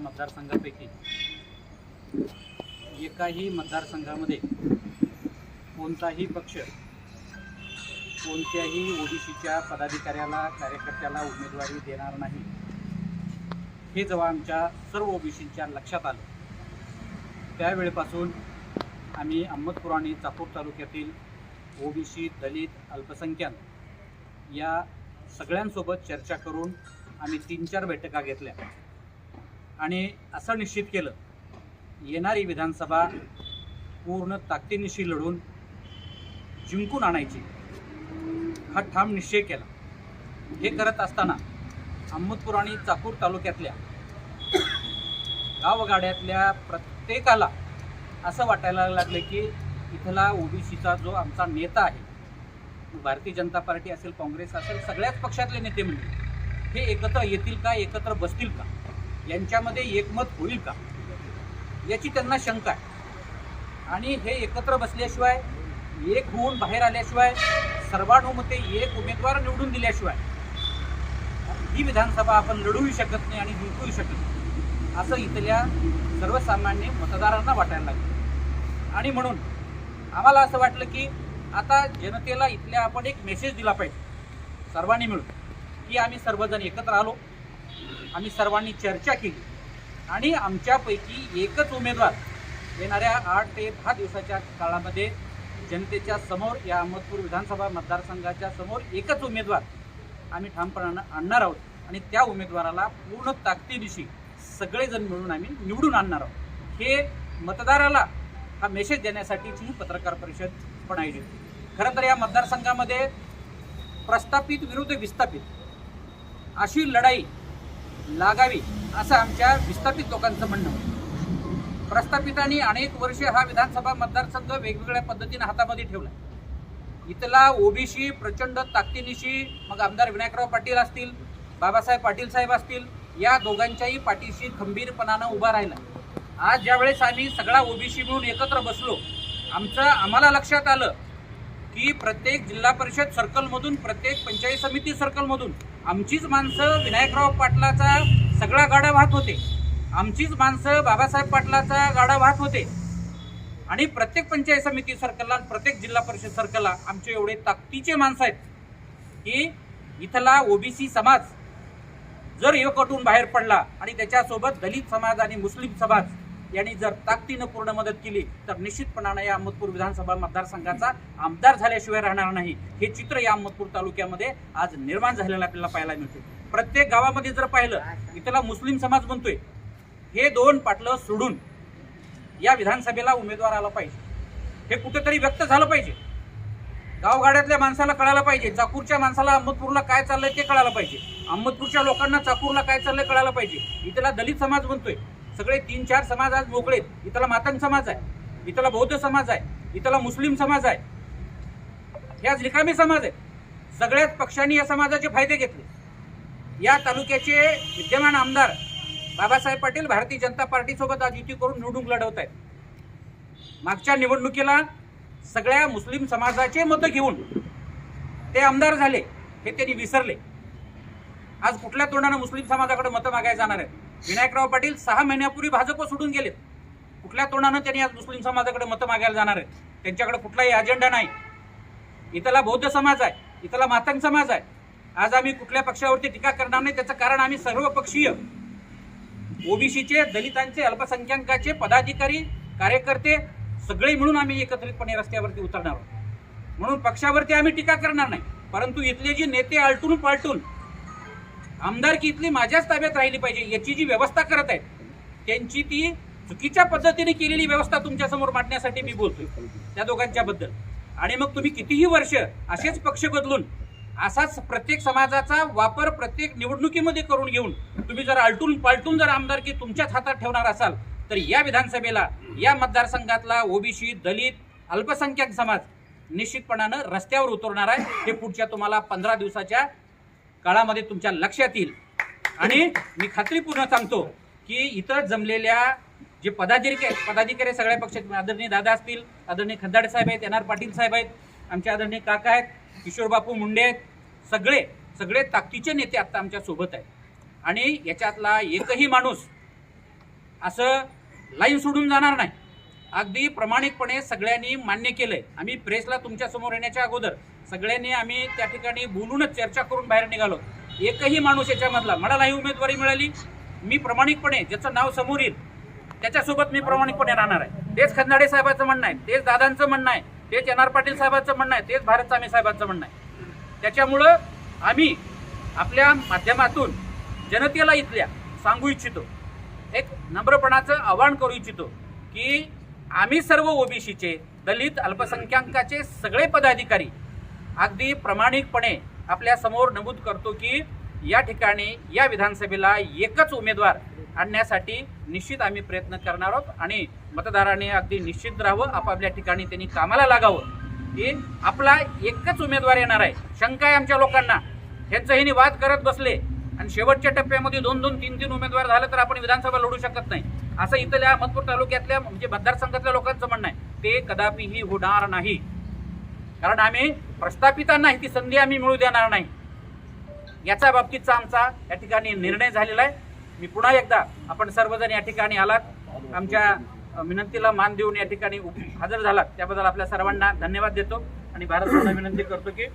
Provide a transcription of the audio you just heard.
मतदारसंघापैकी एकाही मतदारसंघामध्ये कोणताही पक्ष कोणत्याही ओबीसीच्या पदाधिकाऱ्याला कार्यकर्त्याला उमेदवारी देणार नाही. हे जेव्हा आमच्या सर्व ओबीसींच्या लक्षात आलं त्यावेळेपासून आम्ही अहमदपूर आणि चाकूर तालुक्यातील ओबीसी दलित अल्पसंख्याक या सगळ्यांसोबत चर्चा करून आम्ही तीन चार बैठका घेतल्या. आणि असं निश्चित केलं येणारी विधानसभा पूर्ण ताकदीनिशी लढून जिंकून आणायची. हा ठाम निश्चय केला. हे करत असताना अहमदपूर आणि चाकूर तालुक्यातल्या गावगाड्यातल्या प्रत्येकाला असं वाटायला लागलं की इथला ओबीसीचा जो आमचा नेता आहे भारतीय जनता पार्टी असेल काँग्रेस असेल सगळ्याच पक्षातले नेते म्हणजे हे एकत्र येतील का एकत्र बसतील का? यांच्यामध्ये एकमत होईल का? याची त्यांना शंका आहे. आणि हे एकत्र बसल्याशिवाय एक होऊन बाहेर आल्याशिवाय सर्वानुमते एक उमेदवार निवडून दिल्याशिवाय ही विधानसभा आपण लढूही शकत नाही आणि जिंकूही शकत नाही. असं इथल्या सर्वसामान्य मतदारांना वाटायला लागलं. आणि म्हणून आम्हाला असं वाटलं की आता जनतेला इथल्या आपण एक मेसेज दिला पाहिजे. सर्वांनी मिळून की आम्ही सर्वजण एकत्र आलो. आम्ही सर्वांनी चर्चा केली. आणि आमच्यापैकी एकच उमेदवार येणाऱ्या आठ ते दहा दिवसाच्या काळामध्ये जनतेच्या समोर या अहमदपूर विधानसभा मतदारसंघाच्या समोर एकच उमेदवार आम्ही ठामपणानं आणणार आहोत. आणि त्या उमेदवाराला पूर्ण ताकदीनिशी सगळेजण मिळून आम्ही निवडून आणणार आहोत. हे मतदाराला हा मेसेज देण्यासाठीची ही पत्रकार परिषद पण आयोजित खरं तर या मतदारसंघामध्ये प्रस्थापित विरुद्ध विस्थापित अशी लढाई लागावी असं आमच्या विस्थापित लोकांचं म्हणणं होतं. प्रस्थापितांनी अनेक वर्षे हा विधानसभा मतदारसंघ वेगवेगळ्या पद्धतीने हातामध्ये ठेवला इथला ओबीसी प्रचंड ताकदीनिशी मग आमदार विनायकराव पाटील असतील बाबासाहेब पाटील साहेब असतील या दोघांच्याही पाठीशी खंबीरपणानं उभा राहिला. आज ज्यावेळेस आम्ही सगळा ओबीसी मिळून एकत्र बसलो आमचं आम्हाला लक्षात आलं की प्रत्येक जिल्हा परिषद सर्कलमधून प्रत्येक पंचायत समिती सर्कलमधून आमचीच माणसं विनायकराव पाटलाचा सगळा गाडा वाहत होते. आमचीच माणसं बाबासाहेब पाटलाचा गाडा वाहत होते. आणि प्रत्येक पंचायत समिती सर्कलला आणि प्रत्येक जिल्हा परिषद सर्कलला आमचे एवढे ताकदीचे माणसं आहेत की इथला ओबीसी समाज जर एकवटून बाहेर पडला आणि त्याच्यासोबत दलित समाज आणि मुस्लिम समाज यांनी जर ताकदीनं पूर्ण मदत केली तर निश्चितपणानं या अहमदपूर विधानसभा मतदारसंघाचा आमदार झाल्याशिवाय राहणार नाही. हे चित्र या अहमदपूर तालुक्यामध्ये आज निर्माण झालेलं आपल्याला पाहायला मिळते प्रत्येक गावामध्ये जर पाहिलं इथला मुस्लिम समाज म्हणतोय हे दोन पाटलं सोडून या विधानसभेला उमेदवार आला पाहिजे. हे कुठेतरी व्यक्त झालं पाहिजे. गावगाड्यातल्या माणसाला कळायला पाहिजे. चाकूरच्या माणसाला अहमदपूरला काय चाललंय ते कळायला पाहिजे. अहमदपूरच्या लोकांना चाकूरला काय चाललंय कळायला पाहिजे. इथला दलित समाज म्हणतोय सगळे तीन चार समाज आज मोकळेत इथला मातंग समाज आहे इथला बौद्ध समाज आहे इथला मुस्लिम समाज आहे. हे आज रिकामी समाज आहे सगळ्याच पक्षांनी या समाजाचे फायदे घेतले. या तालुक्याचे विद्यमान आमदार बाबासाहेब पाटील भारतीय जनता पार्टीसोबत आज युती करून निवडणूक लढवत आहेत. मागच्या निवडणुकीला सगळ्या मुस्लिम समाजाचे मतं घेऊन ते आमदार झाले हे त्यांनी विसरले. आज कुठल्या तोंडानं मुस्लिम समाजाकडे मतं मागायला जाणार आहेत? विनायकराव पाटील सहा महिन्यापूर्वी भाजप सोडून गेले. कुठल्या तोंडानं त्यांनी आज मुस्लिम समाजाकडे मतं मागायला जाणार आहेत? त्यांच्याकडे कुठलाही अजेंडा नाही. इथला बौद्ध समाज आहे इथला मातंग समाज आहे. आज आम्ही कुठल्या पक्षावरती टीका करणार नाही त्याचं कारण आम्ही सर्व पक्षीय ओबीसीचे दलितांचे अल्पसंख्याकाचे पदाधिकारी कार्यकर्ते सगळे मिळून आम्ही एकत्रितपणे रस्त्यावरती उतरणार आहोत. म्हणून पक्षावरती आम्ही टीका करणार नाही. परंतु इथले जे नेते आलटून पालटून आमदारकी इथली माझ्याच ताब्यात राहिली पाहिजे याची जी व्यवस्था करत आहेत त्यांची ती चुकीच्या पद्धतीने केलेली व्यवस्था तुमच्यासमोर मांडण्यासाठी मी बोलतोय त्या दोघांच्या बद्दल. आणि मग तुम्ही कितीही वर्ष असेच पक्ष बदलून असाच प्रत्येक समाजाचा वापर प्रत्येक निवडणुकीमध्ये करून घेऊन तुम्ही जर आलटून पालटून जर आमदारकी तुमच्याच हातात ठेवणार असाल तर या विधानसभेला या मतदारसंघातला ओबीसी दलित अल्पसंख्याक समाज निश्चितपणानं रस्त्यावर उतरणार आहे. हे पुढच्या तुम्हाला पंधरा दिवसाच्या काळामध्ये तुमच्या लक्षात येईल. आणि मी खात्रीपूर्ण सांगतो की इथं जमलेल्या जे पदाधिकारी पदाधिकारी सगळ्या पक्षाचे आदरणीय दादा असतील आदरणीय खंदाडे साहेब आहेत एन आर पाटील साहेब आहेत आमचे आदरणीय काका आहेत किशोरबापू मुंडे आहेत सगळे सगळे ताकदीचे नेते आत्ता आमच्यासोबत आहेत. आणि याच्यातला एकही माणूस असं लाईव्ह सोडून जाणार नाही. अगदी प्रामाणिकपणे सगळ्यांनी मान्य केलं आहे आम्ही प्रेसला तुमच्यासमोर येण्याच्या अगोदर सगळ्यांनी आम्ही त्या ठिकाणी बोलूनच चर्चा करून बाहेर निघालो. एकही माणूस याच्यामधला मला नाही उमेदवारी मिळाली. मी प्रामाणिकपणे ज्याचं नाव समोर येईल त्याच्यासोबत मी प्रामाणिकपणे राहणार आहे. तेच खंदाडे साहेबाचं म्हणणं आहे तेच दादांचं म्हणणं आहे तेच एन आर पाटील साहेबांचं म्हणणं आहे तेच भारत सामी साहेबांचं म्हणणं आहे. त्याच्यामुळं आम्ही आपल्या माध्यमातून जनतेला इथल्या सांगू इच्छितो. एक नम्रपणाचं आवाहन करू इच्छितो की आम्ही सर्व ओबीसीचे दलित अल्पसंख्याकाचे सगळे पदाधिकारी अगदी प्रामाणिकपणे आपल्यासमोर नमूद करतो की या ठिकाणी या विधानसभेला एकच उमेदवार आणण्यासाठी निश्चित आम्ही प्रयत्न करणार आहोत आणि मतदारांनी अगदी निश्चित राहावं आपापल्या ठिकाणी त्यांनी कामाला लागावं. की आपला एकच उमेदवार येणार आहे. शंका आहे आमच्या लोकांना. ह्यांचंही निवाद करत बसले आणि शेवटच्या टप्प्यामध्ये दोन दोन तीन तीन उमेदवार झालं तर आपण विधानसभा लढू शकत नाही. असं इथल्या अहमदपूर तालुक्यातल्या म्हणजे मतदारसंघातल्या लोकांचं म्हणणं आहे. ते कदापिही होणार नाही. कारण आम्ही प्रस्थापितांना ती संधी आम्ही मिळू देणार नाही. याच्या बाबतीतचा आमचा या ठिकाणी निर्णय झालेला आहे. मी पुन्हा एकदा आपण सर्वजण या ठिकाणी आलात. आमच्या विनंतीला मान देऊन या ठिकाणी हजर झालात. त्याबद्दल आपल्या सर्वांना धन्यवाद देतो आणि भारत विनंती करतो की